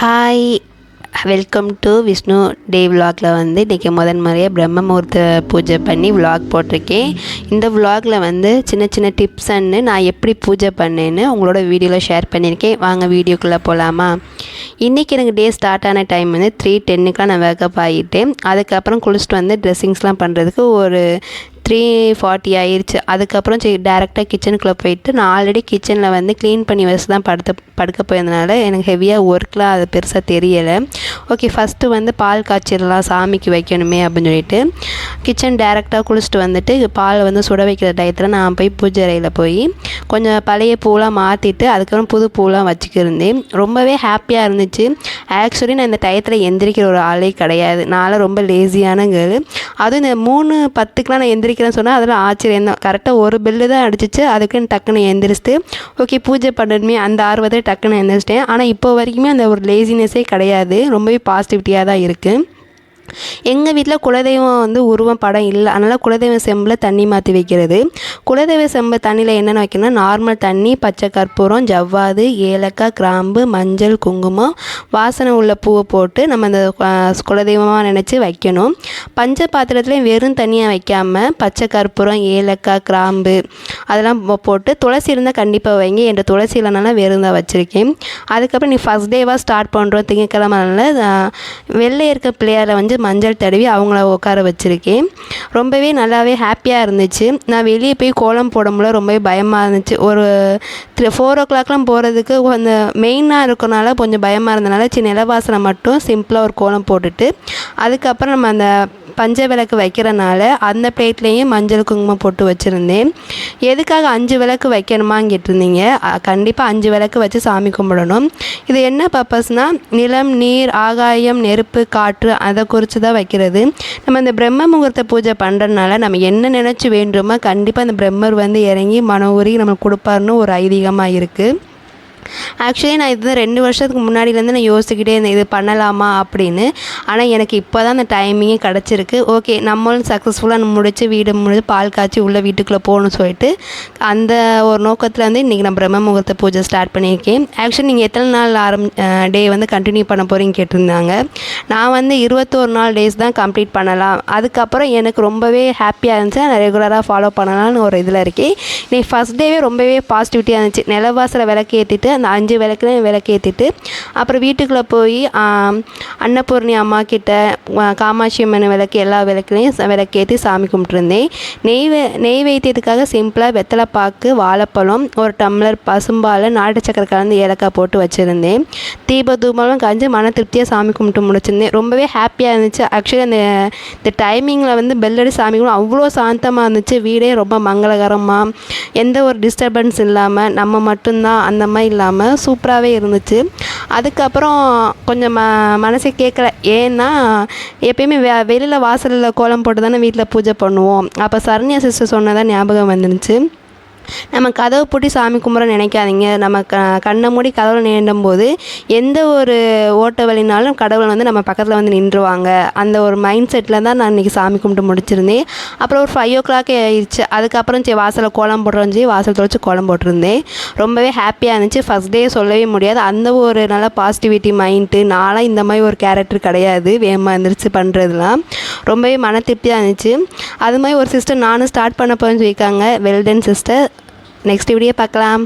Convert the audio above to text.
Hi welcome to Vishnu day விலாகில் வந்து இன்றைக்கி முதன் முறையாக பிரம்ம முகூர்த்த பூஜை பண்ணி விலாக் போட்டிருக்கேன். இந்த விலாகில் வந்து சின்ன சின்ன டிப்ஸ் அண்டு நான் எப்படி பூஜை பண்ணேன்னு உங்களோட வீடியோவில் ஷேர் பண்ணியிருக்கேன். வாங்க வீடியோக்குள்ளே போகலாமா இன்றைக்கி எனக்கு டே ஸ்டார்ட் ஆன டைம் வந்து த்ரீ டென்னுக்கெலாம் நான் வேக்கப் ஆகிட்டேன் அதுக்கப்புறம் குளிச்சுட்டு வந்து ட்ரெஸ்ஸிங்ஸ்லாம் பண்ணுறதுக்கு ஒரு த்ரீ ஃபார்ட்டி ஆயிடுச்சு அதுக்கப்புறம் சரி டேரெக்டாக கிச்சனுக்குள்ளே போயிட்டு நான் ஆல்ரெடி கிச்சனில் வந்து க்ளீன் பண்ணி வச்சு தான் படுத்த படுக்க போயிருந்தனால எனக்கு ஹெவியாக ஒர்க்லாம் அது பெருசாக தெரியலை. ஓகே ஃபஸ்ட்டு வந்து பால் காய்ச்சிடலாம் சாமிக்கு வைக்கணுமே அப்படின்னு சொல்லிட்டு கிச்சன் டேரெக்டாக குளிச்சுட்டு வந்துட்டு பால் வந்து சுட வைக்கிற டயத்தில் நான் போய் பூஜை அறையில் போய் கொஞ்சம் பழைய பூலாம் மாற்றிட்டு அதுக்கப்புறம் புது பூலாம் வச்சுக்கிருந்தேன் ரொம்பவே ஹாப்பியாக இருந்துச்சு. ஆக்சுவலி நான் இந்த டயத்தில் எந்திரிக்கிற ஒரு ஆளே கிடையாது. நான்லாம் ரொம்ப லேசியான கேர்ள் அதுவும் இந்த மூணு பத்துக்கெலாம் நான் எந்திரிக்கிறேன்னு சொன்னால் அதெல்லாம் ஆச்சரியம் தான். கரெக்டாக ஒரு பெல்லு தான் அடிச்சிச்சு. அதுக்குன்னு டக்குன்னு எந்திரிச்சிட்டு ஓகே பூஜை பண்ணணுமே அந்த ஆர்வத்தை டக்குன்னு எந்திரிச்சிட்டேன். ஆனால் இப்போ வரைக்குமே அந்த ஒரு லேசினஸே கிடையாது. ரொம்பவே பாசிட்டிவிட்டியாக தான் இருக்குது எங்கள் வீட்டில் குலதெய்வம் வந்து உருவம் படம் இல்லை. அதனால் குலதெய்வம் செம்பில் தண்ணி மாற்றி வைக்கிறது. குலதெய்வ செம்பு தண்ணியில் என்னென்ன வைக்கணும்னா நார்மல் தண்ணி பச்சை கற்பூரம் ஜவ்வாது ஏலக்காய் கிராம்பு மஞ்சள் குங்குமம் வாசனை உள்ள பூவை போட்டு நம்ம அந்த குலதெய்வமாக நினச்சி வைக்கணும். பஞ்ச பாத்திரத்துலேயும் வெறும் தண்ணியாக வைக்காமல் பச்சை கற்பூரம் ஏலக்காய் கிராம்பு அதெல்லாம் போட்டு துளசி இருந்தால் கண்டிப்பாக வைங்க. என்ற துளசி இல்லைனாலும் வெறும் தான் வச்சுருக்கேன். அதுக்கப்புறம் நீ ஃபஸ்ட் டேவாக ஸ்டார்ட் பண்ணுறோம் திங்கக்கிழமைனால வெளில இருக்க பிள்ளையாரை வந்து மஞ்சள் தடவி அவங்கள உட்கார வச்சுருக்கேன். ரொம்பவே நல்லாவே ஹாப்பியாக இருந்துச்சு. நான் வெளியே போய் கோலம் போடும்போது ரொம்பவே பயமாக இருந்துச்சு. ஒரு த்ரீ ஃபோர் ஓ கிளாக்லாம் போகிறதுக்கு கொஞ்சம் மெயினாக இருக்கனால கொஞ்சம் பயமாக இருந்தனால சின்ன நிலவாசனை மட்டும் சிம்பிளாக ஒரு கோலம் போட்டுட்டு அதுக்கப்புறம் நம்ம அந்த பஞ்ச விளக்கு வைக்கிறனால அந்த பிளேட்லேயும் மஞ்சள் குங்குமம் போட்டு வச்சுருந்தேன். எதுக்காக அஞ்சு விளக்கு வைக்கணுமா கேட்டிருந்தீங்க கண்டிப்பாக அஞ்சு விளக்கு வச்சு சாமி கும்பிடணும். இது என்ன பர்பஸ்னால் நிலம் நீர் ஆகாயம் நெருப்பு காற்று அதை குறித்து தான் வைக்கிறது. நம்ம இந்த பிரம்ம முகூர்த்த பூஜை பண்ணுறதுனால நம்ம என்ன நினச்சி வேண்டுமோ கண்டிப்பாக அந்த பிரம்மர் வந்து இறங்கி மன நம்ம கொடுப்பாருன்னு ஒரு ஐதீகமாக இருக்குது ஆக்சுவலி நான் இது ரெண்டு வருஷத்துக்கு முன்னாடிலேருந்து நான் யோசிச்சுக்கிட்டே இருந்தேன் இது பண்ணலாமா அப்படின்னு. ஆனால் எனக்கு இப்போ தான் அந்த டைமிங்கே கிடச்சிருக்கு. ஓகே நம்மளும் சக்ஸஸ்ஃபுல்லாக முடிச்சு வீடு முடிச்சு பால் காய்ச்சி உள்ள வீட்டுக்குள்ளே போகணும்னு சொல்லிட்டு அந்த ஒரு நோக்கத்தில் வந்து இன்றைக்கி நான் பிரம்ம முகூர்த்த பூஜை ஸ்டார்ட் பண்ணியிருக்கேன். ஆக்சுவலி நீங்கள் எத்தனை நாள் ஆரம் டே வந்து கண்டினியூ பண்ண போகிறீங்க கேட்டிருந்தாங்க. நான் வந்து இருபத்தோரு நாள் டேஸ் தான் கம்ப்ளீட் பண்ணலாம். அதுக்கப்புறம் எனக்கு ரொம்பவே ஹாப்பியாக இருந்துச்சு. நான் ரெகுலராக ஃபாலோ பண்ணலாம்னு ஒரு இதில் இருக்கேன். இன்றைக்கி ஃபஸ்ட் டேவே ரொம்பவே பாசிட்டிவிட்டியாக இருந்துச்சு. நிலவாசலை விளக்கு ஏற்றிட்டு அந்த அஞ்சு விளக்குலையும் விளக்கேற்றிட்டு அப்புறம் வீட்டுக்குள்ளே போய் அன்னபூர்ணி அம்மா கிட்ட காமாட்சி அம்மன் விளக்கு எல்லா விளக்குலையும் விளக்கேற்றி சாமி கும்பிட்ருந்தேன் நெய் நெய் வைத்தியத்துக்காக சிம்பிளாக வெத்தலை பாக்கு வாழைப்பழம் ஒரு டம்ளர் பசும்பால் நாட்டு சக்கரை கலந்து ஏலக்காய் போட்டு வச்சுருந்தேன். தீப தூபம்லாம் கஞ்சி மன திருப்தியாக சாமி கும்பிட்டு முடிச்சிருந்தேன். ரொம்பவே ஹாப்பியாக இருந்துச்சு. ஆக்சுவலி அந்த இந்த டைமிங்கில் வந்து பெல்லடி சாமி கும்பிடும் அவ்வளோ சாந்தமாக இருந்துச்சு. வீடே ரொம்ப மங்களகரமாக எந்த ஒரு டிஸ்டர்பன்ஸ் இல்லாமல் நம்ம மட்டும்தான் அந்த மாதிரி இல்லாமல் சூப்பராகவே இருந்துச்சு. அதுக்கப்புறம் கொஞ்சம் ம மனசே கேட்கல ஏன்னா எப்பயுமே வெ வெளியில் வாசலில் கோலம் போட்டு தானே வீட்டில் பூஜை பண்ணுவோம். அப்போ சரண்யா சிஸ்டர் சொன்னதான் ஞாபகம் வந்துருந்துச்சு நம்ம கதவை பூட்டி சாமி கும்பிட நினைக்காதீங்க. நம்ம க கண்ணை மூடி கதவுல நேண்டும் போது எந்த ஒரு ஓட்ட வழினாலும் கடவுள் வந்து நம்ம பக்கத்தில் வந்து நின்றுவாங்க. அந்த ஒரு மைண்ட் செட்டில் தான் நான் இன்றைக்கி சாமி கும்பிட்டு முடிச்சிருந்தேன். அப்புறம் ஒரு ஃபைவ் ஓ கிளாக் ஆயிடுச்சு. அதுக்கப்புறம் சரி வாசலில் கோலம் போடுறோம் சரி வாசல் தொலைச்சி கோலம் போட்டிருந்தேன். ரொம்பவே ஹாப்பியாக இருந்துச்சு. ஃபஸ்ட் டே சொல்லவே முடியாது. அந்த ஒரு நல்ல பாசிட்டிவிட்டி மைண்டு நாளாக இந்த மாதிரி ஒரு கேரக்டர் கிடையாது. வேகமாக இருந்துருச்சு பண்ணுறதுலாம் ரொம்பவே மன திருப்தியாக இருந்துச்சு. அது மாதிரி ஒரு சிஸ்டர் நானும் ஸ்டார்ட் பண்ண போகிறேன்னு சொல்லியிருக்காங்க. வெல்டன் சிஸ்டர் நெக்ஸ்ட் வீடியோ பார்க்கலாம்.